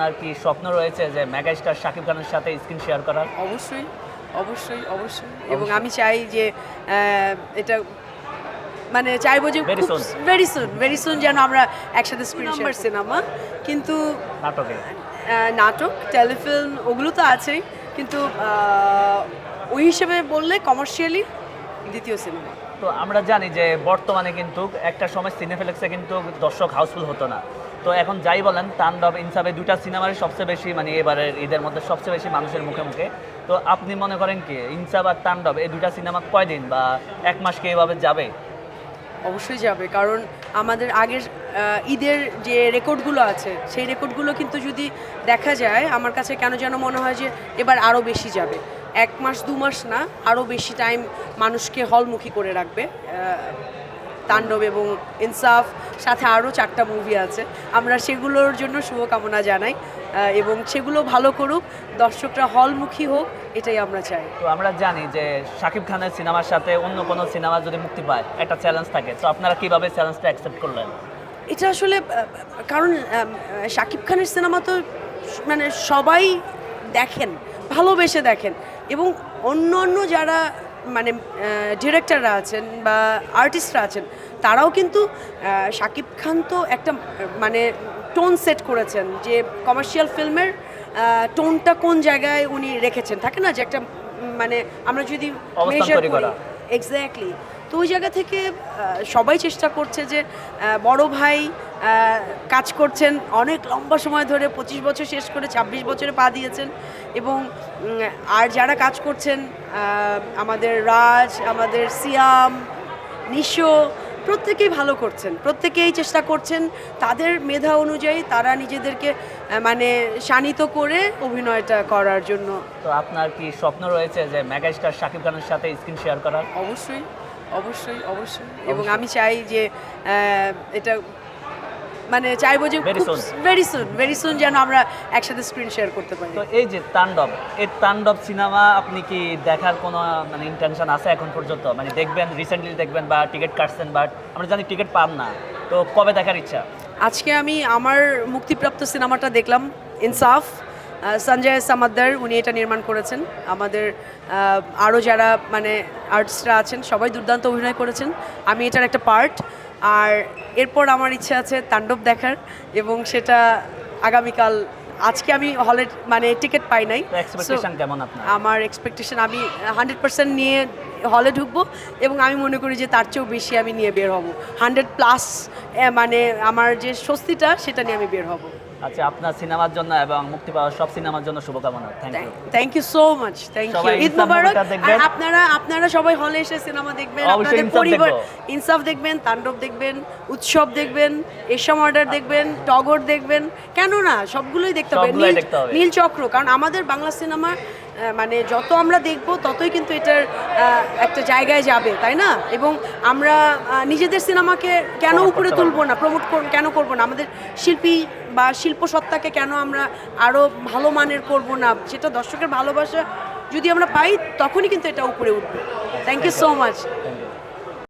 আপনার কি স্বপ্ন রয়েছে যে মেগাস্টার শাকিব খানের সাথে স্ক্রিন শেয়ার করার? অবশ্যই অবশ্যই অবশ্যই। এবং আমি চাই যে এটা মানে চাইব যে. ভেরি সুন ভেরি সুন যেন আমরা একসাথে স্ক্রিন নাম্বার সিনেমা কিন্তু নাটকে। নাটক টেলিফিল্ম ওগুলো তো আছেই। কিন্তু ওই হিসেবে বললে কমার্শিয়ালি দ্বিতীয় সিনেমা তো আমরা জানি যে বর্তমানে কিন্তু একটা সময় সিনেফ্লেক্সে কিন্তু দর্শক হাউসফুল হতো না। তো এখন যাই বলেন, তাণ্ডব, ইনসাফে দুটা সিনেমারই সবচেয়ে বেশি মানে এবারের ঈদের মধ্যে সবচেয়ে বেশি মানুষের মুখে মুখে। তো আপনি মনে করেন কি, ইনসাফ আর তাণ্ডব এই দুটা সিনেমা কয়দিন বা এক মাস কি এভাবে যাবে? অবশ্যই যাবে, কারণ আমাদের আগের ঈদের যে রেকর্ডগুলো আছে, সেই রেকর্ডগুলো কিন্তু যদি দেখা যায়, আমার কাছে কেন যেন মনে হয় যে এবার আরও বেশি যাবে। এক মাস, দু মাস না আরও বেশি টাইম মানুষকে হলমুখী করে রাখবে তাণ্ডব এবং ইনসাফ সাথে আরও চারটা মুভি আছে। আমরা সেগুলোর জন্য শুভকামনা জানাই এবং সেগুলো ভালো করুক দর্শকরা হলমুখী হোক এটাই আমরা চাই। তো আমরা জানি যে শাকিব খানের সিনেমার সাথে অন্য কোনো সিনেমা যদি মুক্তি পায় একটা চ্যালেঞ্জ থাকে। তো আপনারা কীভাবে চ্যালেঞ্জটা অ্যাকসেপ্ট করলেন? এটা আসলে কারণ শাকিব খানের সিনেমা তো মানে সবাই দেখেন ভালোবেসে দেখেন এবং অন্য অন্য যারা মানে ডিরেক্টররা আছেন বা আর্টিস্টরা আছেন তারাও কিন্তু শাকিব খান তো একটা মানে টোন সেট করেছেন যে কমার্শিয়াল ফিল্মের টোনটা কোন জায়গায় উনি রেখেছেন। থাকে না যে একটা মানে আমরা যদি তৈরি করি। এক্স্যাক্টলি তো ওই জায়গা থেকে সবাই চেষ্টা করছে যে বড় ভাই কাজ করছেন অনেক লম্বা সময় ধরে পঁচিশ বছর শেষ করে ২৬ বছরে পা দিয়েছেন এবং আর যারা কাজ করছেন আমাদের রাজ আমাদের সিয়াম নিশো প্রত্যেকেই ভালো করছেন প্রত্যেকেই চেষ্টা করছেন তাদের মেধা অনুযায়ী তারা নিজেদেরকে মানে শানিত করে অভিনয়টা করার জন্য। তো আপনার কি স্বপ্ন রয়েছে যে মেগাস্টার শাকিব খানের সাথে স্ক্রিন শেয়ার করার? অবশ্যই অবশ্যই অবশ্যই। এবং আমি চাই যে এটা মানে চাইব যে. ভেরি সুন ভেরি সুন যেন আমরা একসাথে স্ক্রিন শেয়ার করতে পারি। তো এই যে তাণ্ডব এই তাণ্ডব সিনেমা আপনি কি দেখার কোনো মানে ইন্টেনশন আছে এখন পর্যন্ত? মানে দেখবেন রিসেন্টলি দেখবেন বা টিকিট কাটছেন বাট আমরা জানি টিকিট পান না। তো কবে দেখার ইচ্ছা? আজকে আমি আমার মুক্তিপ্রাপ্ত সিনেমাটা দেখলাম ইনসাফ সঞ্জয় সামাদ্দার উনি এটা নির্মাণ করেছেন। আমাদের আরও যারা মানে আর্টিস্টরা আছেন সবাই দুর্দান্ত অভিনয় করেছেন। আমি এটার একটা পার্ট আর এরপর আমার ইচ্ছে আছে তাণ্ডব দেখার এবং সেটা আগামীকাল আজকে আমি হলের মানে টিকিট পাই নাই। আমার এক্সপেকটেশন আমি হান্ড্রেড পার্সেন্ট নিয়ে হলে ঢুকবো এবং আমি মনে করি যে তার চেয়েও বেশি আমি নিয়ে বের হব। হান্ড্রেড প্লাস মানে আমার যে স্বস্তিটা সেটা নিয়ে আমি বের হব। আচ্ছা আপনার সিনেমার জন্য এবং মুক্তি পাওয়ার সব সিনেমার জন্য শুভকামনা। Thank you so much thank you Eid Mubarak. আপনারা আপনারা সবাই হলে এসে সিনেমা দেখবেন আপনাদের ইনসাফ পরিবার ইনসাফ দেখবেন তাণ্ডব দেখবেন উৎসব দেখবেন এসম অর্ডার দেখবেন টগর দেখবেন। কেন না সবগুলোই দেখতে হবে। সবগুলোই দেখতে হবে। নীল চক্র কারণ আমাদের বাংলা সিনেমা মানে যত আমরা দেখব ততই কিন্তু এটার একটা জায়গায় যাবে তাই না? এবং আমরা নিজেদের সিনেমাকে কেন উপরে তুলব না? প্রমোট কেন করব না? আমাদের শিল্পী বা শিল্প সত্তাকে কেন আমরা আরও ভালো মানের করব না? সেটা দর্শকের ভালোবাসা যদি আমরা পাই তখনই কিন্তু এটা উপরে উঠবে। Thank you so much